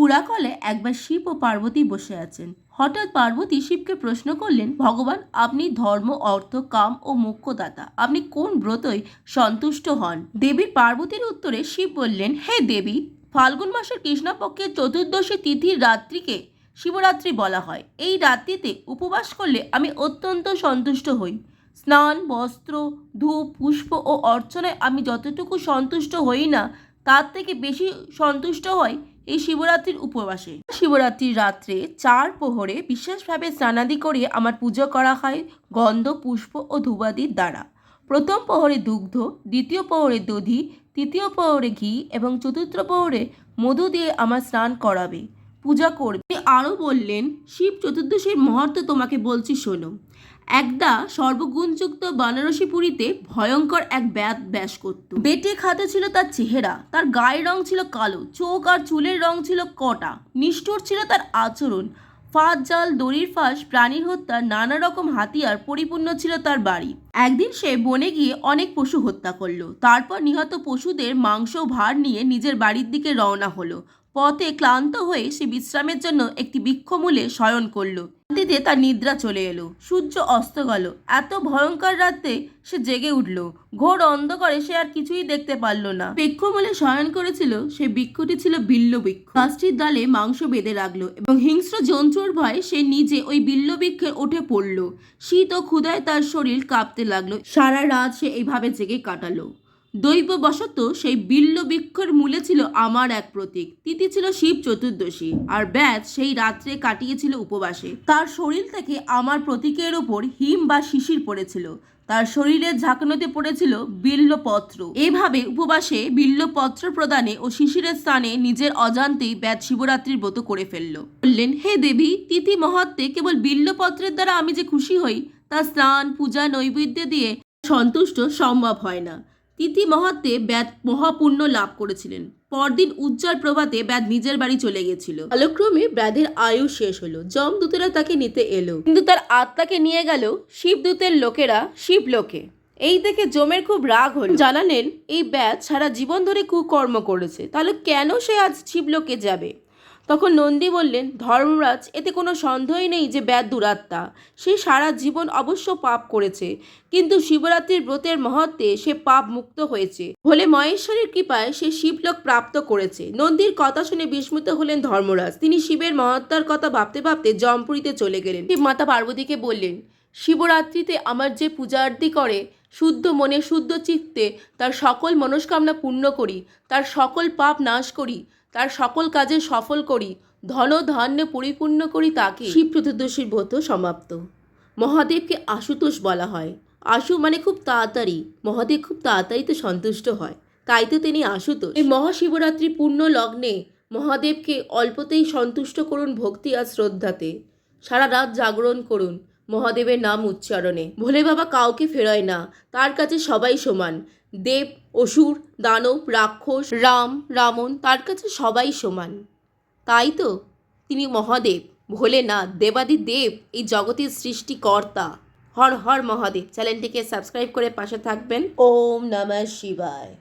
পুরাকলে একবার শিব ও পার্বতী বসে আছেন। হঠাৎ পার্বতী শিবকে প্রশ্ন করলেন, ভগবান, আপনি ধর্ম, অর্থ, কাম ও মোক্ষদাতা আপনি কোন ব্রতই সন্তুষ্ট হন? দেবীর পার্বতীর উত্তরে শিব বললেন, হে দেবী, ফাল্গুন মাসের কৃষ্ণপক্ষের চতুর্দশী তিথির রাত্রিকে শিবরাত্রি বলা হয়। এই রাত্রিতে উপবাস করলে আমি অত্যন্ত সন্তুষ্ট হই। স্নান, বস্ত্র, ধূপ, পুষ্প ও অর্চনায় আমি যতটুকু সন্তুষ্ট হই না, তার থেকে বেশি সন্তুষ্ট হয় এই শিবরাত্রির উপবাসে। শিবরাত্রির রাত্রে চার প্রহরে বিশেষভাবে স্নানাদি করে আমার পুজো করা হয় গন্ধ, পুষ্প ও ধুবাদির দ্বারা। প্রথম প্রহরে দুগ্ধ, দ্বিতীয় প্রহরে দধি, তৃতীয় প্রহরে ঘি এবং চতুর্থ প্রহরে মধু দিয়ে আমার স্নান করাবে, পূজা করবে। আরও বললেন, শিব চতুর্দশীর মহত্ব তোমাকে বলছি শোনো। একদা সর্বগুণযুক্ত বানারসি পুরীতে ভয়ঙ্কর এক ব্যাত ব্যাস করত। বেটে খাতে ছিল তার চেহারা, তার গায়ের রং ছিল কালো, চোখ আর চুলের রং ছিল কটা, নিষ্ঠুর ছিল তার আচরণ। ফাঁদ জাল, দড়ির ফাঁস, প্রাণীর হত্যা, নানা রকম হাতিয়ার পরিপূর্ণ ছিল তার বাড়ি। একদিন সে বনে গিয়ে অনেক পশু হত্যা করল। তারপর নিহত পশুদের মাংস ভার নিয়ে নিজের বাড়ির দিকে রওনা হলো। পথে ক্লান্ত হয়ে সে বিশ্রামের জন্য একটি বৃক্ষমূলে শয়ন করল। শান্তিতে তার নিদ্রা চলে এলো। সূর্য অস্ত গেল। এত ভয়ঙ্কর রাতে সে জেগে উঠল। ঘোর অন্ধকারে সে আর কিছুই দেখতে পারল না। বৃক্ষমূলে শয়ন করেছিল সে বৃক্ষটি ছিল বিল্ল বৃক্ষ। গাছটির ডালে মাংস বেঁধে রাখল এবং হিংস্র জন্তুর ভয়ে সে নিজে ওই বিল্ল বৃক্ষে উঠে পড়ল। শীত ও ক্ষুধায় তার শরীর কাঁপতে লাগল। সারা রাত সে এইভাবে জেগে কাটালো। দৈববশত সেই বিল্ল বৃক্ষের মূলে ছিল আমার এক প্রতীক। তিথি ছিল শিব চতুর্দশী, আর ব্যাস সেই রাত্রে কাটিয়েছিল উপবাসে। তার শরীর থেকে আমার প্রতীকের ওপর হিম বা শিশির পড়েছিল। তার শরীরের ঝাঁকানোতে পড়েছিল বিল্লপত্র। এভাবে উপবাসে বিল্লপত্র প্রদানে ও শিশিরের স্থানে নিজের অজান্তেই ব্যাত শিবরাত্রির ব্রত করে ফেলল। বললেন, হে দেবী, তিথি মহত্বে কেবল বিল্লপত্রের দ্বারা আমি যে খুশি হই, তা স্নান, পূজা, নৈবেদ্য দিয়ে সন্তুষ্ট সম্ভব হয় না। তিথি মহাত্মে ব্যাদ মহাপুণ্য লাভ করেছিলেন। পরদিন উজ্জ্বল প্রভাতে ব্যাদ নিজের বাড়ি চলে গেছিল। কালক্রমে ব্যাধের আয়ু শেষ হলো। যমদূতেরা তাকে নিতে এলো। কিন্তু তার আত্মাকে নিয়ে গেল শিবদূতের লোকেরা শিবলোকে। এই দেখে জমের খুব রাগ হল। জানালেন, এই ব্যাধ সারা জীবন ধরে কুকর্ম করেছে। তাহলে কেন সে আজ শিবলোকে যাবে? তখন নন্দী বললেন, ধর্মরাজ, এতে কোনো সন্দেহই নেই যে ব্যাদ দুরাত্মা। সে সারা জীবন অবশ্য পাপ করেছে, কিন্তু শিবরাত্রির ব্রতের মহত্বে সে পাপ মুক্ত হয়েছে। বলে মহেশ্বরের কৃপায় সে শিবলোক প্রাপ্ত করেছে। নন্দীর কথা শুনে বিস্মিত হলেন ধর্মরাজ। তিনি শিবের মহত্তার কথা ভাবতে ভাবতে জমপুরীতে চলে গেলেন। শিব মাতা পার্বতীকে বললেন, শিবরাত্রিতে আমার যে পূজা আরতি করে, শুদ্ধ মনে, শুদ্ধ চিত্তে, তার সকল মনস্কামনা পূর্ণ করি, তার সকল পাপ নাশ করি তার সকল কাজে সফল করি, ধন ধান্যে পরিপূর্ণ করি তাকে। শিব চতুর্দশীর ব্রত সমাপ্ত। মহাদেবকে আশুতোষ বলা হয়। আশু মানে খুব তাড়াতাড়ি। মহাদেব খুব তাড়াতাড়ি তো সন্তুষ্ট হয়। তাই তো তিনি আশুতোষ। এই মহাশিবরাত্রি পূর্ণ লগ্নে মহাদেবকে অল্পতেই সন্তুষ্ট করুন ভক্তি আর শ্রদ্ধাতে। সারা রাত জাগরণ করুন। মহাদেবের নাম উচ্চারণে। ভোলে বাবা কাউকে ফেরায় না। তার কাছে সবাই সমান। দেব, অসুর, দানব, রাক্ষস, রাম রামন তার কাছে সবাই সমান। তাই তো? তিনি মহাদেব, ভোলেনাথ, দেবাদি দেব, এই জগতের সৃষ্টিকর্তা। হর হর মহাদেব। চ্যানেলটিকে সাবস্ক্রাইব করে পাশে থাকবেন। ওম নমঃ শিবায়।